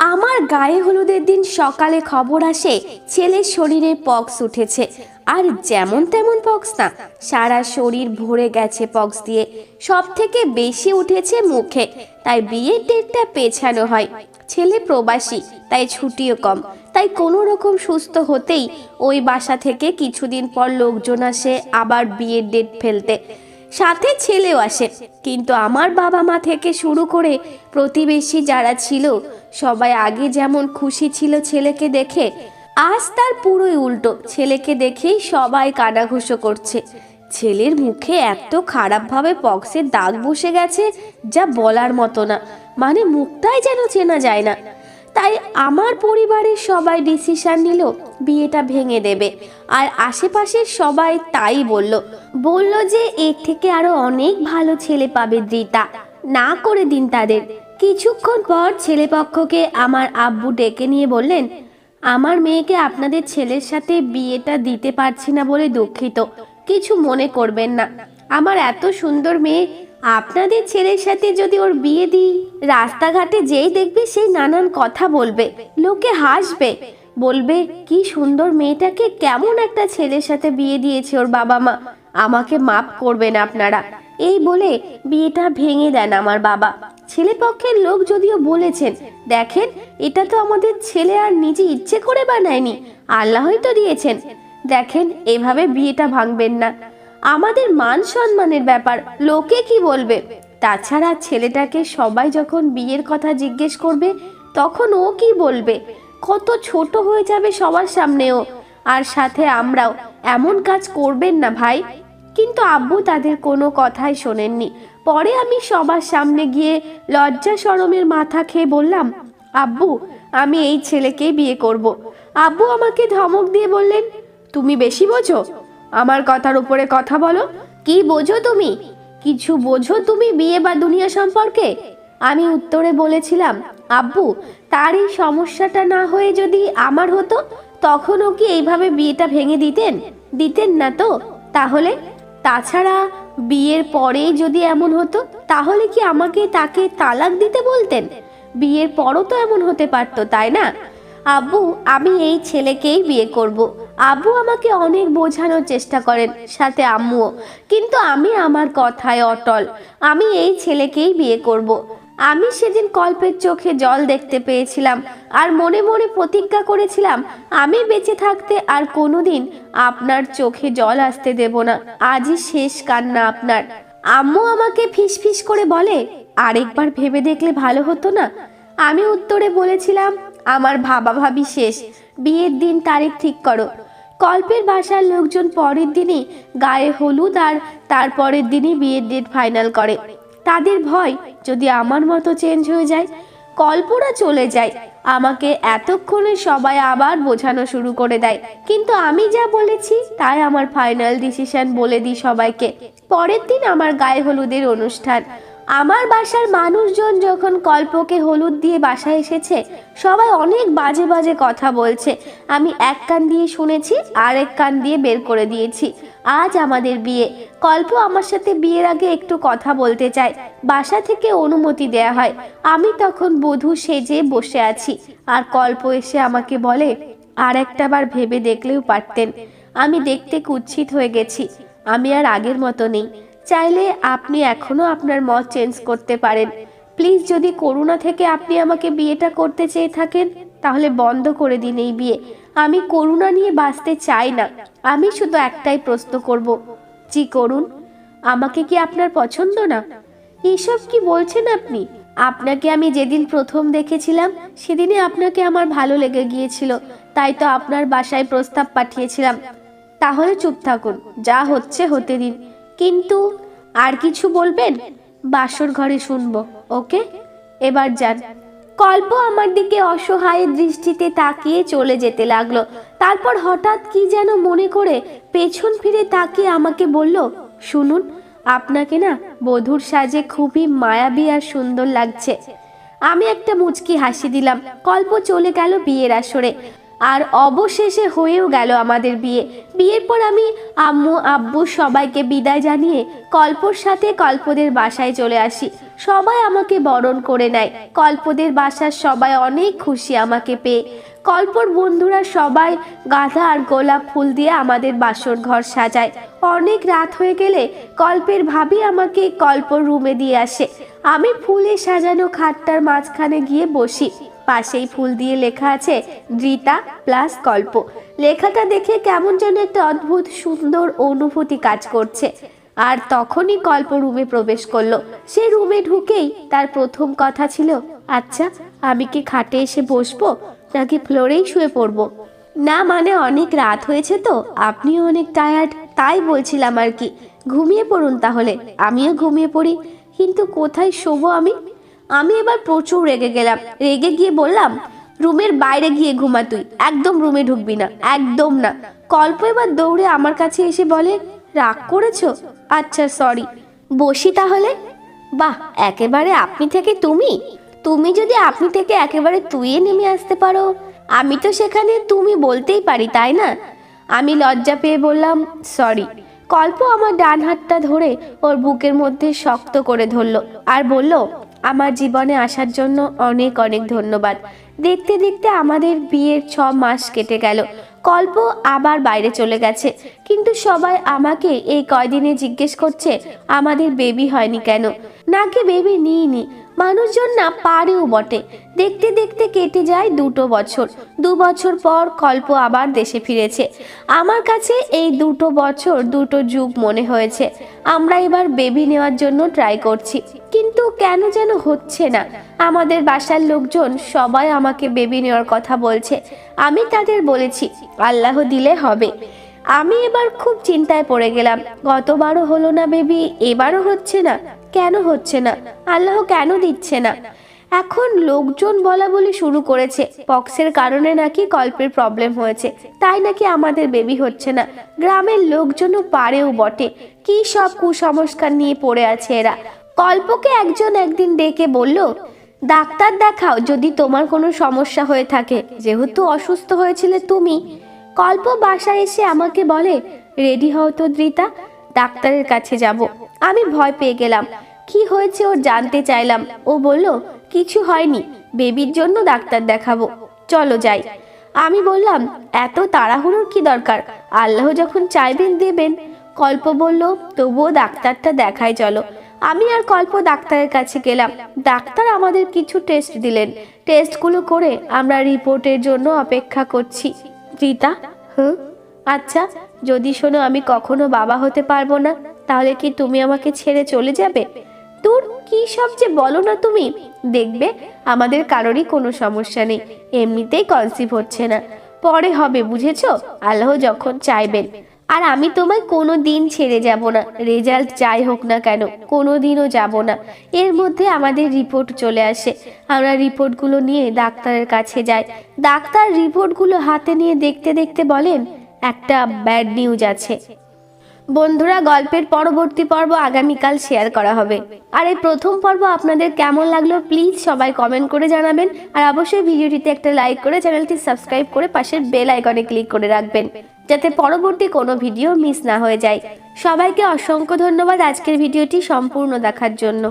আমার গায়ে হলুদের দিন সকালে খবর আসে, ছেলের শরীরে পক্স উঠেছে। আর যেমন তেমন পক্স না, সারা শরীর ভরে গেছে পক্স দিয়ে। সব থেকে বেশি উঠেছে মুখে, তাই বিয়ের ডেটটা পেছানো হয়। ছেলে প্রবাসী, তাই ছুটিও কম। তাই কোনো রকম সুস্থ হতেই ওই বাসা থেকে কিছুদিন পর লোকজন আসে আবার বিয়ের ডেট ফেলতে। সাথে ছেলেও আসে। কিন্তু আমার বাবা মা থেকে শুরু করে প্রতিবেশী যারা ছিল, সবাই আগে যেমন খুশি ছিল ছেলেকে দেখে, আজ তার পুরোই উল্টো। ছেলেকে দেখেই সবাই কানাঘুষো করছে। ছেলের মুখে এত খারাপভাবে পক্সের দাগ বসে গেছে যা বলার মতো না। মানে মুখটাই যেন চেনা যায় না। তাই আমার পরিবারের সবাই ডিসিশন নিল, বিয়েটা ভেঙে দেবে। আর আশেপাশের সবাই তাই বলল। বলল যে এর থেকে আরও অনেক ভালো ছেলে পাবে রিতা না করে দিন তাদের। কিছুক্ষণ পর ছেলেপক্ষকে আমার আব্বু ডেকে নিয়ে বললেন, আমার মেয়েকে আপনাদের ছেলের সাথে বিয়েটা দিতে পারছি না বলে দুঃখিত। কিছু মনে করবেন না। আমার এত সুন্দর মেয়ে আপনাদের ছেলের সাথে যদি ওর বিয়ে দিই, রাস্তাঘাটে যেই দেখবে সেই নানান কথা বলবে, লোকে হাসবে, বলবে, কি সুন্দর মেয়েটাকে কেমন একটা ছেলের সাথে বিয়ে দিয়েছে ওর বাবা মা, আমাকে মাপ করবেন আপনারা। এই বলে বিয়েটা ভেঙে দেন আমার বাবা। ছেলে পক্ষের লোক যদিও বলেছেন, দেখেন, এটা তো আমাদের ছেলে আর নিজে ইচ্ছে করে বানায়নি, আল্লাহই তো দিয়েছেন। দেখেন, এভাবে বিয়েটা ভাঙবেন না। আমাদের মান সম্মানের ব্যাপার, লোকে কি বলবে? তাছাড়া ছেলেটাকে সবাই যখন বিয়ের কথা জিজ্ঞেস করবে, তখন ও কি বলবে? কত ছোট হয়ে যাবে সবার সামনেও। আর সাথে আমরাও এমন কাজ করবেন না ভাই। কিন্তু আব্বু তাদের কোনো কথাই শোনেননি। পরে আমি সবার সামনে গিয়ে লজ্জা শরমের মাথা খেয়ে বললাম, আব্বু, আমি এই ছেলেকেই বিয়ে করব। আব্বু আমাকে ধমক দিয়ে বললেন, তুমি বেশি বোঝো? আমার কথার উপরে কথা বলো। কি বোঝো তুমি? কিছু বোঝো তুমি বিয়ে বা দুনিয়া সম্পর্কে? আমি উত্তরে বলেছিলাম, আব্বু তার এই সমস্যাটা না হয়ে যদি আমার হতো, তখনও কি এইভাবে বিয়েটা ভেঙে দিতেন? দিতেন না তো? তাহলে? তাছাড়া বিয়ের পরেই যদি এমন হতো, তাহলে কি আমাকে তাকে তালাক দিতে বলতেন? বিয়ের পরও তো এমন হতে পারতো, তাই না? আব্বু, আমি এই ছেলেকেই বিয়ে করব। আব্বু আমাকে অনেক বোঝানোর চেষ্টা করেন, সাথে আম্মুও। কিন্তু আমি আমার কথায় অটল। আমি এই ছেলেকেই বিয়ে করব। আমি সেদিন কল্পের চোখে জল দেখতে পেয়েছিলাম আর মনে মনে প্রতিজ্ঞা করেছিলাম, আমি বেঁচে থাকতে আর কোনোদিন আপনার চোখে জল আসতে দেব না। আজই শেষ কান্না আপনার। আম্মু আমাকে ফিসফিস করে বলে, আরেকবার ভেবে দেখলে ভালো হতো না? আমি উত্তরে বলেছিলাম আমার ভাবা ভাবি শেষ। বিয়ের দিন তারিখ ঠিক করো। কল্পের বাসার লোকজন পরের দিনই গায়ে হলুদ আর তারপরের দিনই বিয়ের ডেট ফাইনাল করে। তাদের ভয় যদি আমার মতো চেঞ্জ হয়ে যায়, কল্পনা চলে যায়। আমাকে এতক্ষণে সবাই আবার বোঝানো শুরু করে দেয়। কিন্তু আমি যা বলেছি, তাই আমার ফাইনাল ডিসিশন বলে দিই সবাইকে। পরের দিন আমার গায়ে হলুদের অনুষ্ঠান। আমার বাসার মানুষজন যখন কল্পকে হলুদ দিয়ে বাসায় এসেছে, সবাই অনেক বাজে বাজে কথা বলছে। আমি এক কান দিয়ে শুনেছি আর এক কান দিয়ে বের করে দিয়েছি। আজ আমাদের বিয়ে। কল্প আমার সাথে বিয়ের আগে একটু কথা বলতে চায়। বাসা থেকে অনুমতি দেয়া হয়। আমি তখন বধূ সেজে বসে আছি। আর কল্প এসে আমাকে বলে, আর একটা বার ভেবে দেখলেও পারতেন। আমি দেখতে কুৎসিত হয়ে গেছি। আমি আর আগের মতো নেই। চাইলে আপনি এখনও আপনার মত চেঞ্জ করতে পারেন। প্লিজ যদি করুণা থেকে আপনি আমাকে বিয়েটা করতে চেয়ে থাকেন, তাহলে বন্ধ করে দিন এই বিয়ে। আমি করুণা নিয়ে বাঁচতে চাই না। আমি শুধু একটাই প্রশ্ন করব। জি, করুন। আমাকে কি আপনার পছন্দ না? এসব কি বলছেন আপনি? আপনাকে আমি যেদিন প্রথম দেখেছিলাম সেদিনে আপনাকে আমার ভালো লেগে গিয়েছিল। তাই তো আপনার বাসায় প্রস্তাব পাঠিয়েছিলাম। তাহলে চুপ থাকুন। যা হচ্ছে হতে দিন। কিন্তু আর কিছু বলবেন? বাসর ঘরে শুনব, ওকে? এবার যান। কল্প আমার দিকে অসহায় দৃষ্টিতে তাকিয়ে চলে যেতে লাগল। তারপর হঠাৎ কি যেন মনে করে পেছন ফিরে তাকিয়ে আমাকে বলল, শুনুন, আপনাকে না বধুর সাজে খুবই মায়াবী আর সুন্দর লাগছে। আমি একটা মুচকি হাসি দিলাম। কল্প চলে গেল বিয়ের আসরে। আর অবশেষে হয়েও গেল আমাদের বিয়ে। বিয়ের পর আমি আম্মু, আব্বু সবাইকে বিদায় জানিয়ে কল্পর সাথে কল্পদের বাসায় চলে আসি। সবাই আমাকে বরণ করে নেয়। কল্পদের বাসার সবাই অনেক খুশি আমাকে পেয়ে। কল্পর বন্ধুরা সবাই গাঁদা আর গোলাপ ফুল দিয়ে আমাদের বাসর ঘর সাজায়। অনেক রাত হয়ে গেলে কল্পের ভাবি আমাকে কল্পর রুমে দিয়ে আসে। আমি ফুলে সাজানো খাটটার মাঝখানে গিয়ে বসি। পাশেই ফুল দিয়ে লেখা আছে রিতা প্লাস কল্প লেখাটা দেখে কেমন যেন একটা অদ্ভুত সুন্দর অনুভূতি কাজ করছে। আর তখনই কল্প রুমে প্রবেশ করল। সে রুমে ঢুকেই তার প্রথম কথা ছিল আচ্ছা আমি কি খাটে এসে বসবো নাকি ফ্লোরেই শুয়ে পড়ব? না মানে অনেক রাত হয়েছে তো, আপনিও অনেক টায়ার্ড তাই বলছিলাম আর কি। ঘুমিয়ে পড়ুন তাহলে, আমিও ঘুমিয়ে পড়ি। কিন্তু কোথায় শোবো আমি? আমি এবার প্রচুর রেগে গেলাম। রেগে গিয়ে বললাম, রুমের বাইরে গিয়ে ঘুমা তুই। একদম রুমে ঢুকবি না, একদম না। কল্প এবার দৌড়ে আমার কাছে এসে বলে, রাগ করেছ? আচ্ছা সরি বসি তাহলে? বাহ, একেবারে আপনি থেকে তুমি। তুমি যদি আপনি থেকে একেবারে তুইয়ে নেমে আসতে পারো। আমি তো সেখানে তুমি বলতেই পারি, তাই না? আমি লজ্জা পেয়ে বললাম সরি কল্প আমার ডান হাতটা ধরে ওর বুকের মধ্যে শক্ত করে ধরলো আর বলল আমার জীবনে আসার জন্য অনেক অনেক ধন্যবাদ। দেখতে দেখতে আমাদের বিয়ের ছ মাস কেটে গেল। কল্প আবার বাইরে চলে গেছে। কিন্তু সবাই আমাকে এই কয়দিনে জিজ্ঞেস করছে, আমাদের বেবি হয়নি কেন? নাকি বেবি নিইনি? মানুষজন না পারেও বটে। দেখতে দেখতে কেটে যায় দুটো বছর। দু বছর পর কল্প আবার দেশে ফিরেছে। আমার কাছে এই দুটো বছর দুটো যুগ মনে হয়েছে। আমরা এবার বেবি নেওয়ার জন্য ট্রাই করছি। কিন্তু কেন যেন হচ্ছে না। আমাদের বাসার লোকজন সবাই আমাকে বেবি নেওয়ার কথা বলছে। আমি তাদের বলেছি, আল্লাহ দিলে হবে। আমি এবার খুব চিন্তায় পড়ে গেলাম। গতবারও হলো না বেবি, এবারও হচ্ছে না। কেন হচ্ছে না? আল্লাহ কেন দিচ্ছে না? এখন লোকজন বলা বলি শুরু করেছে। পক্সের কারণে নাকি কল্পের প্রবলেম হয়েছে। তাই নাকি আমাদের বেবি হচ্ছে না? গ্রামের লোকজনও পারেও বটে। কি সব কুসংস্কার নিয়ে পড়ে আছে এরা? কল্পকে একজন একদিন ডেকে বলল, ডাক্তার দেখাও যদি তোমার কোনো সমস্যা হয়ে থাকে। যেহেতু অসুস্থ হয়েছিলে তুমি কল্প বাসায় এসে আমাকে বলে, রেডি হও তো দ্রিতা, ডাক্তারের কাছে যাব। আমি ভয় পেয়ে গেলাম। কি হয়েছে ওর জানতে চাইলাম। ও বলল, কিছু হয়নি, বেবির জন্য ডাক্তার দেখাবো। চলো যাই। আমি বললাম, এত তাড়াহুড়োর কি দরকার? আল্লাহ যখন চাইবেন দেবেন। কল্প বলল, তবুও ডাক্তারটা দেখায় চলো। আমি আর কল্প ডাক্তারের কাছে গেলাম। ডাক্তার আমাদের কিছু টেস্ট দিলেন। টেস্টগুলো করে আমরা রিপোর্টের জন্য অপেক্ষা করছি। রীতা, হুম? আচ্ছা যদি শোনো, আমি কখনো বাবা হতে পারব না। তাহলে কি তুমি আমাকে ছেড়ে চলে যাবে? তোর কি সব যে বলো না তুমি? দেখবে, আমাদের কারোরই কোনো সমস্যা নেই, এমনিতেই কনসিভ হচ্ছে না। পরে হবে, বুঝেছ? আল্লাহ যখন চাইবেন। আর আমি তোমায় কোনো দিন ছেড়ে যাব না রেজাল্ট যাই হোক না কেন, কোনো দিনও যাব না। এর মধ্যে আমাদের রিপোর্ট চলে আসে। আমরা রিপোর্টগুলো নিয়ে ডাক্তারের কাছে যাই। ডাক্তার রিপোর্টগুলো হাতে নিয়ে দেখতে দেখতে বলেন, একটা ব্যাড নিউজ আছে। বন্ধুরা, গল্পের পরবর্তী পর্ব আগামীকাল শেয়ার করা হবে। আর এই প্রথম পর্ব আপনাদের কেমন লাগল প্লিজ সবাই কমেন্ট করে জানাবেন। আর অবশ্যই ভিডিওটিতে একটা লাইক করে চ্যানেলটি সাবস্ক্রাইব করে পাশের বেল আইকনে ক্লিক করে রাখবেন, যাতে পরবর্তী কোনো ভিডিও মিস না হয়ে যায়। সবাইকে অসংখ্য ধন্যবাদ আজকের ভিডিওটি সম্পূর্ণ দেখার জন্য।